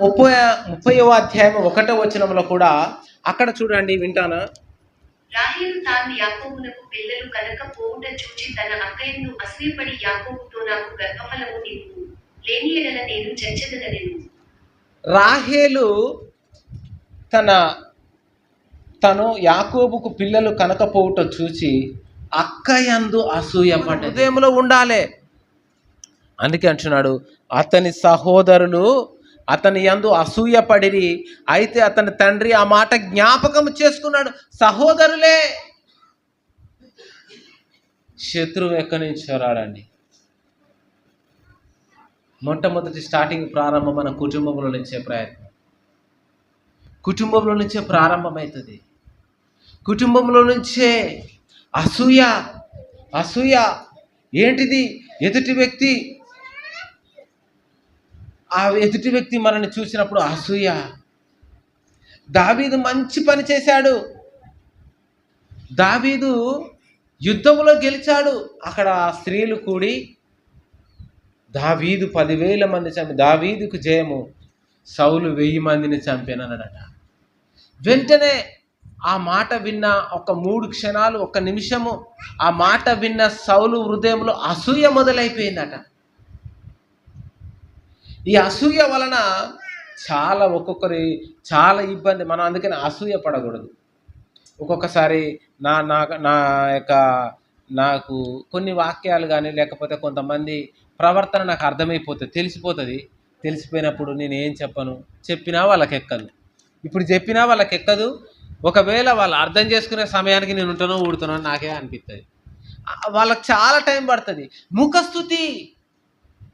ముప్పై ముప్పైవ అధ్యాయం ఒకటో వచనంలో కూడా అక్కడ చూడండి వింటానా? రాహేలు తాను యాకోబునకు పిల్లలు కనకపోవుట చూచి తన అక్కయ్యను అసూయపడి యాకోబుతో నాకు గర్భఫలము నీవు లేని ఎడల నేను చచ్చదనెను రాహేలు తన తను యాకోబుకు పిల్లలు కనకపోవుట చూచి అక్కయందు అసూయపడ్డ హృదయంలో ఉండాలి. అందుకే అంటున్నాడు అతని సహోదరులు అతని యందు అసూయపడిరి. అయితే అతని తండ్రి ఆ మాట జ్ఞాపకం చేసుకున్నాడు. సహోదరులే! శత్రువు ఎక్కడి నుంచి రాడండి? మొట్టమొదటి స్టార్టింగ్ ప్రారంభం మన కుటుంబంలో నుంచే ప్రయత్నం. కుటుంబంలో నుంచే ప్రారంభమవుతుంది కుటుంబంలో నుంచే అసూయ అసూయ. ఏంటిది? ఎదుటి వ్యక్తి ఆ ఎదుటి వ్యక్తి మనల్ని చూసినప్పుడు అసూయ దావీదు మంచి పని చేశాడు. దావీదు యుద్ధంలో గెలిచాడు. అక్కడ ఆ స్త్రీలు కూడి దావీదు పదివేల మంది చంపి దావీదుకు జయము. సౌలు వెయ్యి మందిని చంపినడట వెంటనే ఆ మాట విన్న ఒక మూడు క్షణాలు ఒక నిమిషము ఆ మాట విన్న సౌలు హృదయంలో అసూయ మొదలైపోయిందట. ఈ అసూయ వలన చాలా ఒక్కొక్కరి చాలా ఇబ్బంది. మనం అందుకని అసూయ పడకూడదు. ఒక్కొక్కసారి నా నా నా యొక్క నాకు కొన్ని వాక్యాలు కానీ లేకపోతే కొంతమంది ప్రవర్తన నాకు అర్థమైపోతుంది తెలిసిపోతుంది. తెలిసిపోయినప్పుడు నేను ఏం చెప్పను? చెప్పినా వాళ్ళకి ఎక్కదు ఇప్పుడు చెప్పినా వాళ్ళకి ఎక్కదు ఒకవేళ వాళ్ళు అర్థం చేసుకునే సమయానికి నేను ఉంటానో ఊడుతానో నాకే అనిపిస్తుంది వాళ్ళకి చాలా టైం పడుతుంది. ముఖస్థుతి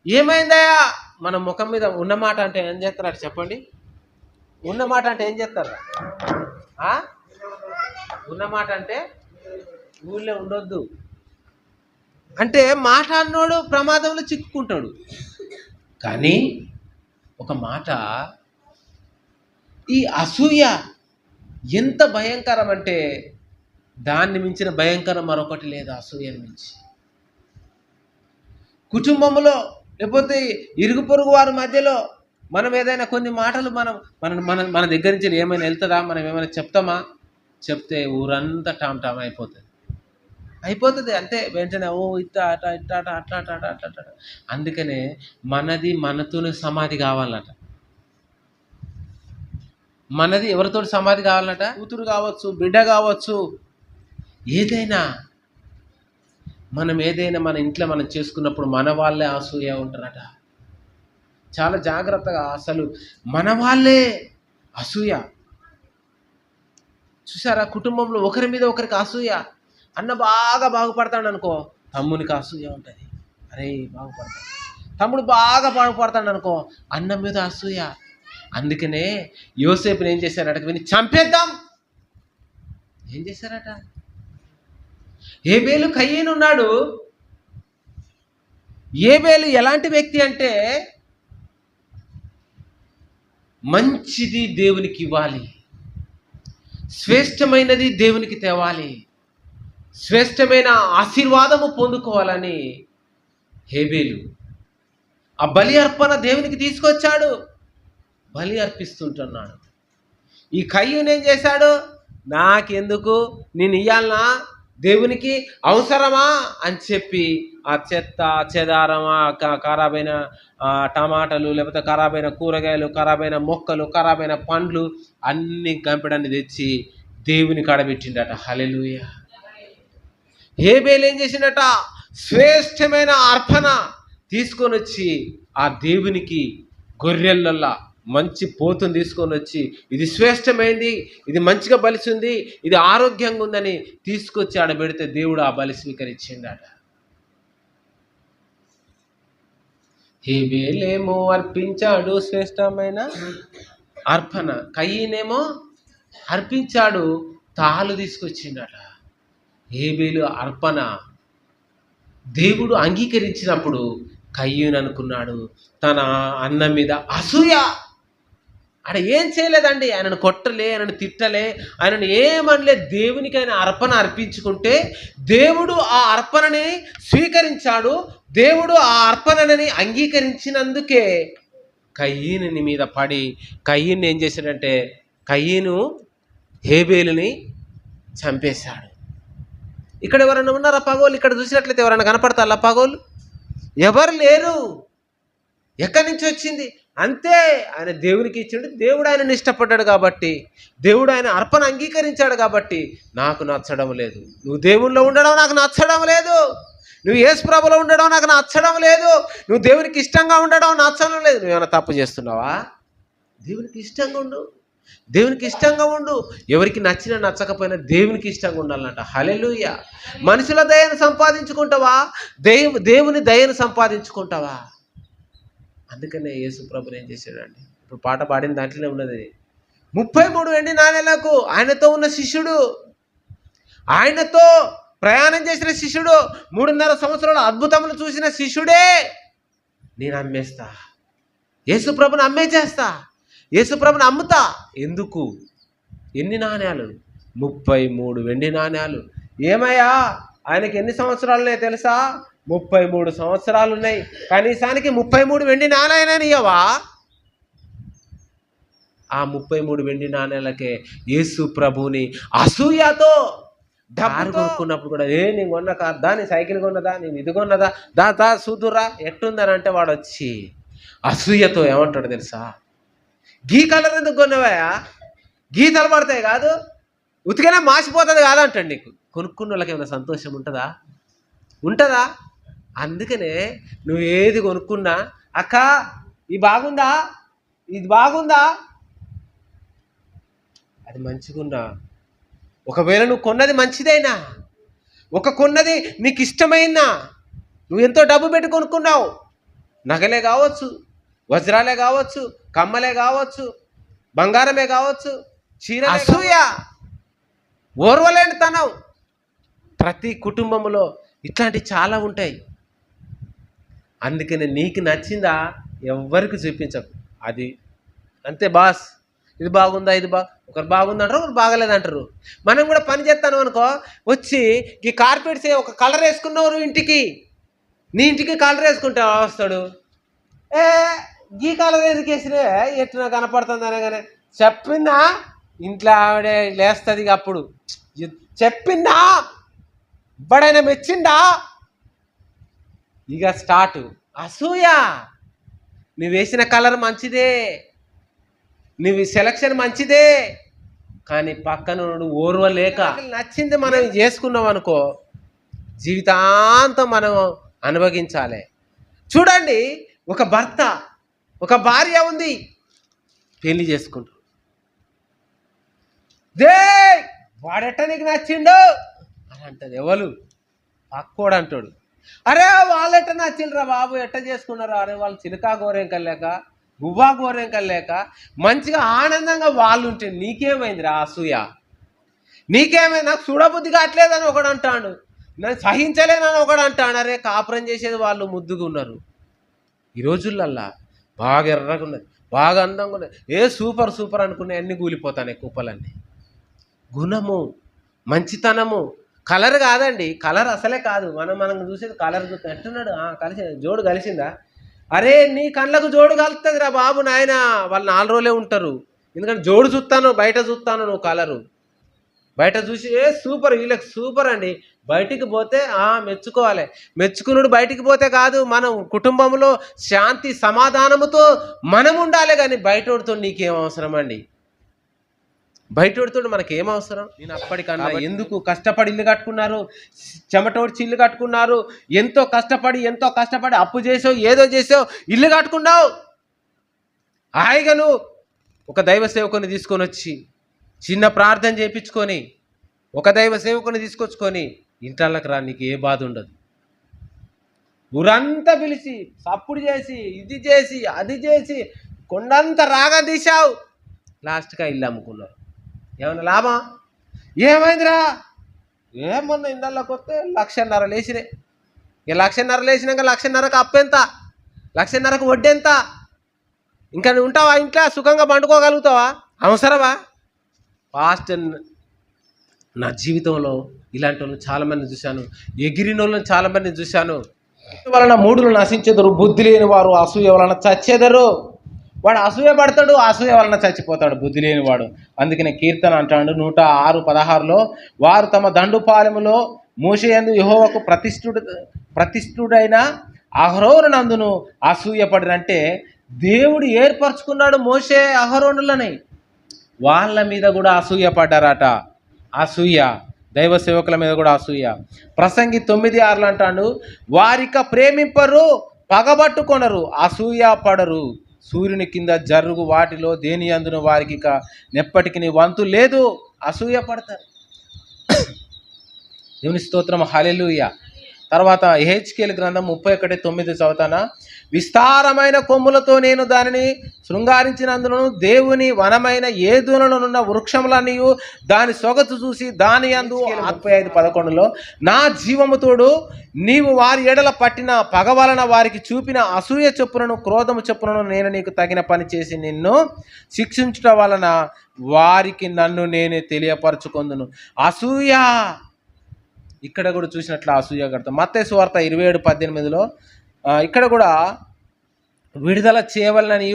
ఏమైందయా మన ముఖం మీద ఉన్న మాట అంటే ఏం చేస్తారు చెప్పండి? ఉన్న మాట అంటే ఏం చేస్తారు? ఉన్నమాట ఉన్న మాట అంటే ఊళ్ళో ఉండొద్దు. అంటే మాట అన్నోడు ప్రమాదంలో చిక్కుకుంటాడు. కానీ ఒక మాట ఈ అసూయ ఎంత భయంకరం అంటే దాన్ని మించిన భయంకరం మరొకటి లేదు అసూయని మించి. కుటుంబంలో లేకపోతే ఇరుగు పొరుగు వారి మధ్యలో మనం ఏదైనా కొన్ని మాటలు మనం మన మన మన దగ్గర నుంచి ఏమైనా వెళ్తుందా? మనం ఏమైనా చెప్తామా? చెప్తే ఊరంతా టామ్ టామ్ అయిపోతుంది. అయిపోతుంది. అంతే. వెంటనే ఓ ఇట్ట అట ఇట్ట అట అట్లా అట అట అట్లా అట్లా అందుకనే మనది మనతోనే సమాధి కావాలట. మనది ఎవరితో సమాధి కావాలట? కూతురు కావచ్చు బిడ్డ కావచ్చు. ఏదైనా మనం ఏదైనా మన ఇంట్లో మనం చేసుకున్నప్పుడు మన వాళ్ళే అసూయ ఉంటారట. చాలా జాగ్రత్తగా అసలు మన వాళ్ళే అసూయ. చూసారా? కుటుంబంలో ఒకరి మీద ఒకరికి అసూయ. అన్న బాగా బాగుపడతాడు అనుకో తమ్మునికి అసూయ ఉంటుంది. అరే బాగుపడతాడు. తమ్ముడు బాగా బాగుపడతాడు అనుకో అన్న మీద అసూయ. అందుకనే యోసేపుని ఏం చేశారట? విని చంపేద్దాం. ఏం చేశారట? ఏబేలు కయ్యేను ఉన్నాడు. ఏబేలు ఎలాంటి వ్యక్తి అంటే మంచిది దేవునికి ఇవ్వాలి. శ్రేష్టమైనది దేవునికి తేవాలి. శ్రేష్టమైన ఆశీర్వాదము పొందుకోవాలని హేబేలు ఆ బలి అర్పణ దేవునికి తీసుకొచ్చాడు. బలి అర్పిస్తుంటున్నాడు. ఈ కయ్యూని ఏం చేశాడు? నాకెందుకు? నేను ఇయ్యాలనా? దేవునికి అవసరమా అని చెప్పి ఆ చెత్త చెదారమా ఖరాబైన టమాటాలు లేకపోతే ఖరాబైన కూరగాయలు ఖరాబైన మొక్కలు ఖరాబైన పండ్లు అన్ని గంపెడన్ని తెచ్చి దేవుని కాడబెట్టిండట హలెలుయ హేబేలు ఏం చేసిండట? శ్రేష్టమైన అర్పణ తీసుకొని వచ్చి ఆ దేవునికి గొర్రెలల్లా మంచి పోతుని తీసుకొని వచ్చి ఇది శ్రేష్టమైంది ఇది మంచిగా బలిసింది ఇది ఆరోగ్యంగా ఉందని తీసుకొచ్చి ఆడబెడితే దేవుడు ఆ బలి స్వీకరించిండట. హేబేలేమో అర్పించాడు శ్రేష్టమైన అర్పణ కయ్యనేమో అర్పించాడు తాలు తీసుకొచ్చిండట. హేబేలు అర్పణ దేవుడు అంగీకరించినప్పుడు కయ్యూని అనుకున్నాడు తన అన్న మీద అసూయ. ఆయన ఏం చేయలేదండి. ఆయనను కొట్టలే ఆయనను తిట్టలే ఆయనను ఏమనలే. దేవునికి ఆయన అర్పణ అర్పించుకుంటే దేవుడు ఆ అర్పణని స్వీకరించాడు. దేవుడు ఆ అర్పణని అంగీకరించినందుకే కయ్యని మీద పడి కయ్యని ఏం చేశాడంటే కయ్యను హేబేలుని చంపేశాడు. ఇక్కడ ఎవరైనా ఉన్నారా పగోలు ఇక్కడ చూసినట్లయితే ఎవరైనా కనపడతారా పగోలు ఎవరు లేరు. ఎక్కడి నుంచి వచ్చింది? అంతే ఆయన దేవునికి ఇచ్చిండు. దేవుడు ఆయనని ఇష్టపడ్డాడు కాబట్టి దేవుడు ఆయన అర్పణ అంగీకరించాడు కాబట్టి నాకు నచ్చడం లేదు. నువ్వు దేవుల్లో ఉండడం నాకు నచ్చడం లేదు. నువ్వు యేసు ప్రభులో ఉండడం నాకు నచ్చడం లేదు. నువ్వు దేవునికి ఇష్టంగా ఉండడం నచ్చడం లేదు. నువ్వేమైనా తప్పు చేస్తున్నావా? దేవునికి ఇష్టంగా ఉండు. దేవునికి ఇష్టంగా ఉండు. ఎవరికి నచ్చినా నచ్చకపోయినా దేవునికి ఇష్టంగా ఉండాలంట. హలెలుయ మనుషుల దయను సంపాదించుకుంటావా? దేవు దేవుని దయను సంపాదించుకుంటావా? అందుకనే యేసు ప్రభుని ఏం చేశాడండి? ఇప్పుడు పాట పాడిన దాంట్లోనే ఉన్నది. ముప్పై మూడు వెండి నాణేలకు ఆయనతో ఉన్న శిష్యుడు ఆయనతో ప్రయాణం చేసిన శిష్యుడు మూడున్నర సంవత్సరాల అద్భుతములు చూసిన శిష్యుడే నేను అమ్మేస్తా. యేసు ప్రభుని అమ్మేచేస్తా యేసుప్రభుని అమ్ముతా. ఎందుకు? ఎన్ని నాణ్యాలు ముప్పై మూడు వెండి నాణ్యాలు ఏమయ్యా? ఆయనకి ఎన్ని సంవత్సరాలు తెలుసా? ముప్పై మూడు సంవత్సరాలు ఉన్నాయి కనీసానికి ముప్పై మూడు వెండి నాణ్యాలని ఇయ్యవా? ఆ ముప్పై మూడు వెండి నాణ్యాలకే యేసు ప్రభుని అసూయతో కారు కొనుక్కున్నప్పుడు కూడా ఏ నేను కొన్న కార్ దా నీ సైకిల్ కొన్నదా నేను ఇది కొన్నదా? దా దా చూదురా ఎట్టుందని అంటే వాడు వచ్చి అసూయతో ఏమంటాడు తెలుసా? గీ కలర్ ఎందుకు కొన్నవాయా గీతలు పడతాయి కాదు? ఉతికనే మాసిపోతుంది కాదంటాడు నీకు. కొనుక్కున్న వాళ్ళకి ఏమైనా సంతోషం ఉంటుందా? ఉంటుందా? అందుకనే నువ్వు ఏది కొనుక్కున్నా అక్క ఇది బాగుందా? ఇది బాగుందా? అది మంచిగుందా? ఒకవేళ నువ్వు కొన్నది మంచిదైనా ఒక కొన్నది నీకు ఇష్టమైనా నువ్వు ఎంతో డబ్బు పెట్టి కొనుక్కున్నావు. నగలే కావచ్చు వజ్రాలే కావచ్చు కమ్మలే కావచ్చు బంగారమే కావచ్చు చీర అసూయ ఓర్వలేని తనం. ప్రతి కుటుంబంలో ఇట్లాంటివి చాలా ఉంటాయి. అందుకని నీకు నచ్చిందా ఎవ్వరికి చూపించకు. అది అంతే బాస్. ఇది బాగుందా ఇది బా ఒకరు బాగుందంటారు ఒకరు బాగలేదంటారు మనం కూడా పని చేస్తాను అనుకో వచ్చి ఈ కార్పెట్స్ ఒక కలర్ వేసుకున్నవారు ఇంటికి. నీ ఇంటికి కలర్ వేసుకుంటే వస్తాడు? ఏ ఈ కలర్ ఎందుకు వేసినా ఎట్లా కనపడుతుంది అనగానే చెప్పిందా ఇంట్లో ఆవిడే లేస్తుంది అప్పుడు. చెప్పిందా? ఇవ్వడైనా మెచ్చిందా? ఇక స్టార్ట్ అసూయ! నువ్వు వేసిన కలర్ మంచిదే. నువ్వు సెలక్షన్ మంచిదే. కానీ పక్కన ఉన్నోడు ఓర్వలేక నచ్చింది మనం చేసుకున్నాం అనుకో జీవితాంతం మనం అనుభవించాలి. చూడండి ఒక భర్త ఒక భార్య ఉంది. పెళ్ళి చేసుకుంటారు దే వాడెట్ట నీకు నచ్చిండు? అని అంటది ఎవరు? పక్కోడు అంటాడు. అరే వాళ్ళెట్ట నచ్చిండ్రా బాబు ఎట్ట చేసుకున్నారా? అరే వాళ్ళు చిలకా గోరేం కల్లేక గువ్వా గోరేం కల్లేక మంచిగా ఆనందంగా వాళ్ళు ఉంటే నీకేమైందిరా అసూయ? నీకేమైంది? నాకు చూడబుద్ధి కావట్లేదని ఒకడు అంటాడు. నేను సహించలేనని ఒకడు అంటాడు. అరే కాపురం చేసేది వాళ్ళు ముద్దుగా ఉన్నారు. ఈ రోజులల్లా బాగా ఎర్రగా ఉన్నది బాగా అందంగా ఉన్నది. ఏ సూపర్ సూపర్ అనుకునే అన్ని కూలిపోతానే కుప్పలన్నీ. గుణము మంచితనము కలర్ కాదండి. కలర్ అసలే కాదు. మనం మనం చూసేది కలర్ చూస్తే ఎట్టున్నాడు? కలిసి జోడు కలిసిందా? అరే నీ కళ్ళకు జోడు కలుస్తుంది రా బాబు నాయన. వాళ్ళు నాలుగు రోజులే ఉంటారు. ఎందుకంటే జోడు చూస్తాను బయట చూస్తాను నువ్వు కలరు. బయట చూసి ఏ సూపర్ వీళ్ళకి సూపర్ అండి. బయటికి పోతే మెచ్చుకోవాలి. మెచ్చుకునుడు బయటికి పోతే కాదు మనం కుటుంబంలో శాంతి సమాధానముతో మనం ఉండాలి కానీ బయటోడితో నీకేం అవసరం అండి? బయటోడితో మనకి ఏం అవసరం నేను అప్పటికన్నా ఎందుకు కష్టపడి ఇల్లు కట్టుకున్నారు? చెమటోడ్చి ఇల్లు కట్టుకున్నారు? ఎంతో కష్టపడి ఎంతో కష్టపడి అప్పు చేసావు ఏదో చేసావు ఇల్లు కట్టుకున్నావు? హాయిగా నువ్వు ఒక దైవ సేవకుని తీసుకొని వచ్చి చిన్న ప్రార్థన చేయించుకొని ఒక దైవ సేవకుని తీసుకొచ్చుకొని ఇంట్లోకి రా నీకు ఏ బాధ ఉండదు. ఊరంతా పిలిచి సప్పుడు చేసి ఇది చేసి అది చేసి కొండంత రాగా తీశావు. లాస్ట్గా ఇల్లు అమ్ముకున్నారు. ఏమన్నా లాభం? ఏమైందిరా? ఏమన్నా ఇందల్లో వస్తే లక్షన్నర లేచిరే ఇక లక్షన్నర లేచినాక లక్షన్నరకు అప్పు ఎంత? లక్షన్నరకు వడ్డీ ఎంత? ఇంకా నువ్వు ఉంటావా ఇంట్లో? సుఖంగా పండుకోగలుగుతావా? అవసరమా? ఫాస్ట్ నా జీవితంలో ఇలాంటి వాళ్ళని చాలామంది చూశాను. ఎగిరిన వాళ్ళని చాలామంది చూశాను. వలన మూడులు నశించెదరు. బుద్ధి లేని వారు అసూయ వలన చచ్చెదరు. వాడు అసూయ పడతాడు అసూయ వలన చచ్చిపోతాడు బుద్ధి లేనివాడు అందుకనే కీర్తన అంటాడు నూట ఆరు పదహారులో వారు తమ దండుపాలెములో మూసేయందు యుహోవకు ప్రతిష్ఠుడు ప్రతిష్ఠుడైన అహరోనందును అసూయపడినంటే దేవుడు ఏర్పరచుకున్నాడు మోషే అహరోనులని. వాళ్ళ మీద కూడా అసూయ పడ్డారట. అసూయ. దైవ సేవకుల మీద కూడా అసూయ. ప్రసంగి తొమ్మిది ఆరులు అంటాడు వారిక ప్రేమింపరు పగబట్టుకొనరు అసూయ పడరు. సూర్యుని కింద జరుగు వాటిలో దేని అందున వారికి ఇక నెప్పటికి వంతు లేదు. అసూయ పడతారు. దేవుని స్తోత్రం. హలెలుయ తర్వాత హెచ్కేల్ గ్రంథం ముప్పై ఒకటి తొమ్మిది చదువుతానా విస్తారమైన కొమ్ములతో నేను దానిని శృంగారించినందును దేవుని వనమైన ఏదుననున్న వృక్షములన్నీ దాని సొగసు చూసి దాని అందు ముప్పై ఐదు పదకొండులో నా జీవముతోడు నీవు వారి ఎడల పట్టిన పగ వలన వారికి చూపిన అసూయ చొప్పునను క్రోధము చొప్పునను నేను నీకు తగిన పని చేసి నిన్ను శిక్షించుట వలన వారికి నన్ను నేనే తెలియపరచుకొందును. అసూయ! ఇక్కడ కూడా చూసినట్లు అసూయ కడతాం మత్తే సువార్త ఇరవై ఏడు పద్దెనిమిదిలో ఇక్కడ కూడా విడుదల చేయవలనని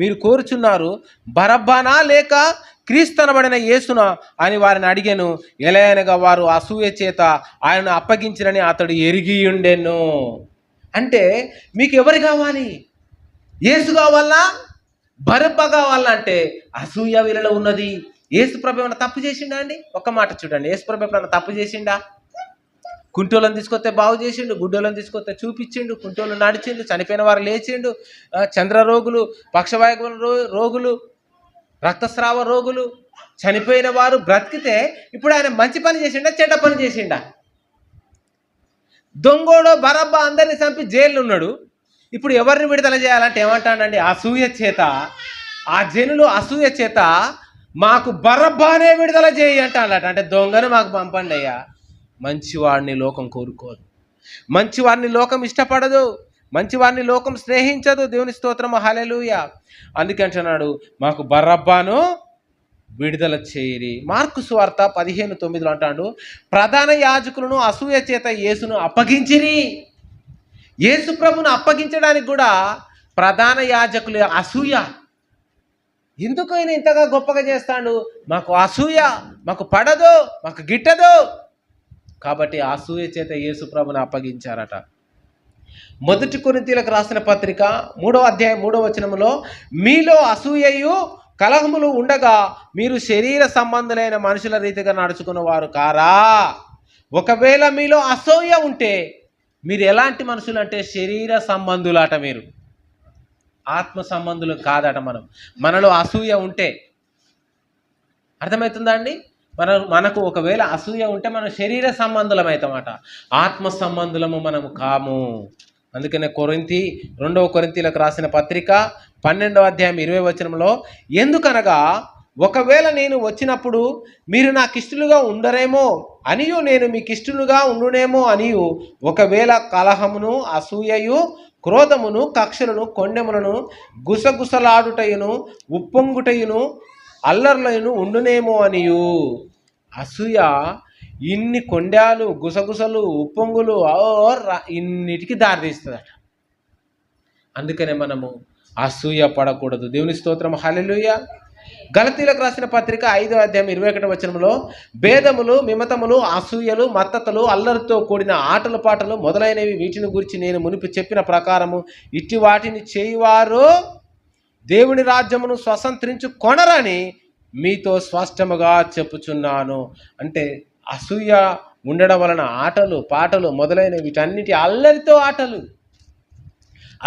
మీరు కోరుచున్నారు. బరబ్బానా లేక క్రీస్తనబడిన యేసునా అని వారిని అడిగాను. ఎలాగనగా వారు అసూయ చేత ఆయనను అప్పగించినని అతడు ఎరిగి ఉండెను. అంటే మీకు ఎవరు కావాలి? యేసు కావాలా? బరబ్బ కావాలా అంటే అసూయ వీళ్ళలో ఉన్నది. ఏసు ప్రభు ఏమైనా తప్పు చేసిండా అండి? ఒక మాట చూడండి. యేసు ప్రభు ఎప్పుడైనా తప్పు చేసిండా? కుంటోళ్ళని తీసుకొస్తే బాగు చేసిండు గుడ్డోళ్ళని తీసుకొస్తే చూపించిండు కుంటోళ్ళు నడిచిండు చనిపోయిన వారు లేచిండు. చంద్ర రోగులు పక్షవాయు రో- రోగులు రక్తస్రావ రోగులు చనిపోయిన వారు బ్రతికితే ఇప్పుడు ఆయన మంచి పని చేసిండా చెడ్డ పని చేసిండా? దొంగోడో బరబ్బా అందరిని చంపి జైల్లో ఉన్నాడు ఇప్పుడు ఎవరిని విడుదల చేయాలంటే ఏమంటాడండి? అసూయ చేత ఆ జనులు అసూయ చేత మాకు బరబ్బానే విడుదల చేయి అంటాడట. అంటే దొంగను మాకు పంపండి అయ్యా మంచివాడిని లోకం కోరుకోదు. మంచివాడిని లోకం ఇష్టపడదు. మంచివాడిని లోకం స్నేహించదు. దేవుని స్తోత్రము. హలెలుయ అందుకే అంటున్నాడు మాకు బర్రబ్బాను విడుదల చేరి మార్కు సువార్త పదిహేను తొమ్మిదిలో అంటాడు ప్రధాన యాజకులను అసూయ చేత యేసును అప్పగించిరి. యేసు ప్రభును అప్పగించడానికి కూడా ప్రధాన యాజకులు అసూయ. ఎందుకు ఆయన ఇంతగా గొప్పగా చేస్తాడు? మాకు అసూయ మాకు పడదు మాకు గిట్టదు. కాబట్టి అసూయ చేత యేసుప్రభుని అప్పగించారట. మొదటి కొరింతీలకు రాసిన పత్రిక మూడో అధ్యాయం మూడవ వచనములో మీలో అసూయయు కలహములు ఉండగా మీరు శరీర సంబంధులైన మనుషుల రీతిగా నడుచుకున్న వారు కారా? ఒకవేళ మీలో అసూయ ఉంటే మీరు ఎలాంటి మనుషులు అంటే శరీర సంబంధులాట మీరు. ఆత్మ సంబంధులు కాదట మనం. మనలో అసూయ ఉంటే. అర్థమవుతుందా అండి? మన మనకు ఒకవేళ అసూయ ఉంటే మనం శరీర సంబంధులం అవుతామట ఆత్మ సంబంధులము మనము కాము. అందుకనే కొరింతి రెండవ కొరింతీలకు రాసిన పత్రిక పన్నెండవ అధ్యాయం ఇరవై వచనంలో ఎందుకనగా ఒకవేళ నేను వచ్చినప్పుడు మీరు నాకు ఇష్టలుగా ఉండరేమో అనియు నేను మీకు ఇష్టలుగా ఉండునేమో అనియు ఒకవేళ కలహమును అసూయయు క్రోధమును కక్షలను కొండెములను గుసగుసలాడుటయును ఉప్పొంగుటయును అల్లర్లయును ఉండునేమో అనియు. అసూయ ఇన్ని కొండాలు గుసగుసలు ఉప్పొంగులు ఇన్నిటికి దారితీస్తుందట. అందుకనే మనము అసూయ పడకూడదు. దేవుని స్తోత్రం. హలెలుయ గలతీలకు రాసిన పత్రిక ఐదో అధ్యాయం ఇరవై ఒకటి వచనంలో భేదములు మిమతములు అసూయలు మత్తతలు అల్లరితో కూడిన ఆటలు పాటలు మొదలైనవి వీటిని గురించి నేను మునిపి చెప్పిన ప్రకారము ఇట్టి వాటిని చేయువారు దేవుని రాజ్యమును స్వతంత్రించు కొనరని మీతో స్పష్టముగా చెప్పుచున్నాను. అంటే అసూయ ఉండడం వలన ఆటలు పాటలు మొదలైన వీటన్నిటి అల్లరితో ఆటలు.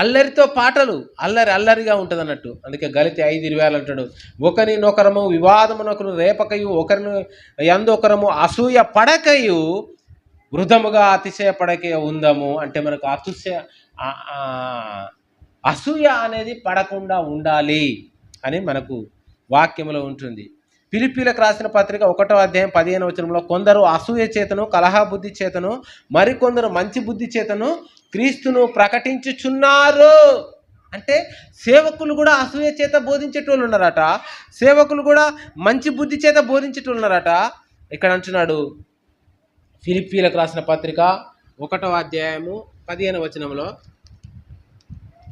అల్లరితో పాటలు అల్లరి అల్లరిగా ఉంటుంది అన్నట్టు అందుకే గలితి ఐదు ఇరవై ఆరు అంటాడు ఒకరినొకరము వివాదమునొకరు రేపకయు ఒకరిని ఎందొకరము అసూయ పడకయు వృధముగా అతిశయపడకే ఉందము. అంటే మనకు అతిశయ అసూయ అనేది పడకుండా ఉండాలి అని మనకు వాక్యంలో ఉంటుంది. పిలిపిలకు రాసిన పత్రిక ఒకటో అధ్యాయం పదిహేను వచనంలో కొందరు అసూయ చేతను కలహ బుద్ధి చేతను మరికొందరు మంచి బుద్ధి చేతను క్రీస్తును ప్రకటించుచున్నారు. అంటే సేవకులు కూడా అసూయ చేత బోధించేటోళ్ళు ఉన్నారట. సేవకులు కూడా మంచి బుద్ధి చేత బోధించేటోళ్ళు ఉన్నారట. ఇక్కడ అంటున్నాడు ఫిలిప్పీలకు రాసిన పత్రిక ఒకటో అధ్యాయము పదిహేను వచనంలో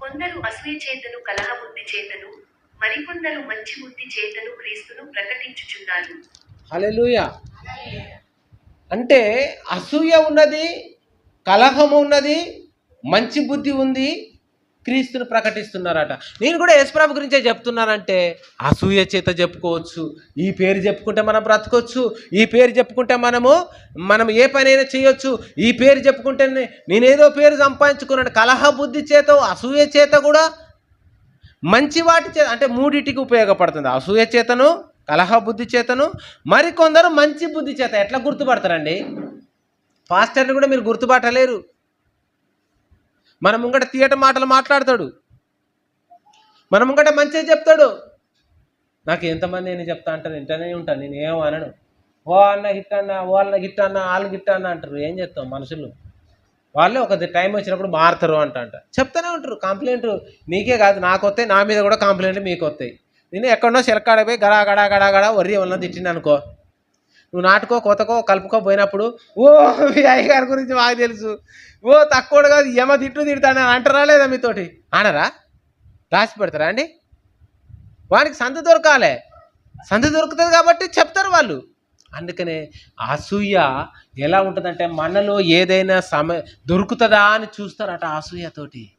కొందరు అసూయ చేతను కలహ బుద్ధి చేతను మరికొందరు మంచి బుద్ధి చేతను క్రీస్తును ప్రకటించుచున్నారు హల్లెలూయా. అంటే అసూయ ఉన్నది కలహం ఉన్నది మంచి బుద్ధి ఉంది క్రీస్తును ప్రకటిస్తున్నారట. నేను కూడా యేసుప్రభు గురించే చెప్తున్నానంటే అసూయ చేత చెప్పుకోవచ్చు ఈ పేరు చెప్పుకుంటే మనం బ్రతకొచ్చు ఈ పేరు చెప్పుకుంటే మనము మనం ఏ పనైనా చేయొచ్చు ఈ పేరు చెప్పుకుంటేనే నేనేదో పేరు సంపాదించుకున్నాను కలహ బుద్ధి చేత అసూయ చేత కూడా మంచి వాటి చేత అంటే మూడిటికి ఉపయోగపడుతుంది. అసూయ చేతను కలహ బుద్ధి చేతను మరికొందరు మంచి బుద్ధి చేత. ఎట్లా గుర్తుపడతారండి? పాస్టర్ని కూడా మీరు గుర్తుపట్టలేరు. మన ముంగట తీయట మాటలు మాట్లాడతాడు. మన ముంగట మంచిగా చెప్తాడు. నాకు ఎంతమంది నేను చెప్తా అంటాను వింటనే ఉంటాను నేను ఏమో అనను. ఓ అన్న గిట్టన్నా ఓ అన్న గిట్టన్నా వాళ్ళు గిట్టన్నా అంటారు. ఏం చేస్తాం మనుషులు? వాళ్ళే ఒక టైం వచ్చినప్పుడు మారుతారు అంట అంట చెప్తూనే ఉంటారు కంప్లైంట్ నీకే కాదు నాకు వస్తాయి నా మీద కూడా కంప్లైంట్ మీకు వస్తాయి నేను ఎక్కడో చిలకాడ పోయి గడా గడా గడా గడా వరి వల్ల తిట్టింది అనుకో. నువ్వు నాటుకో కొత్తకో కలుపుకో పోయినప్పుడు ఓ మీ అయ్యగారి గురించి మాకు తెలుసు. ఓ తక్కువ కాదు ఏమో తిట్టు తిడతాను అంటారా లేదా మీతోటి? అనరా రాసి పెడతారా అండి? వానికి సంత దొరకాలే. సంత దొరుకుతుంది కాబట్టి చెప్తారు వాళ్ళు. అందుకనే అసూయ ఎలా ఉంటుందంటే మనలో ఏదైనా సమ దొరుకుతుందా అని చూస్తారట అసూయతోటి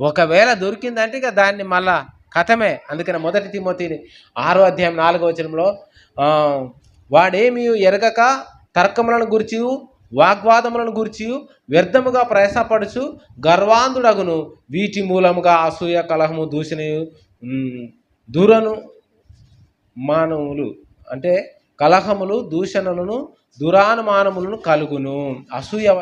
ఒకవేళ దొరికిందంటే ఇక దాన్ని మళ్ళా కథమే. అందుకని మొదటి తిమోతిని ఆరో అధ్యాయం నాలుగో వచనంలో వాడేమి ఎరగక తర్కములను గురించి వాగ్వాదములను గురించి వ్యర్థముగా ప్రయాసపడుచు గర్వాంధుడగును. వీటి మూలముగా అసూయ కలహము దూషణ దూరను మానవులు. అంటే కలహములు దూషణలను దురానుమానములను కలుగును. అసూయ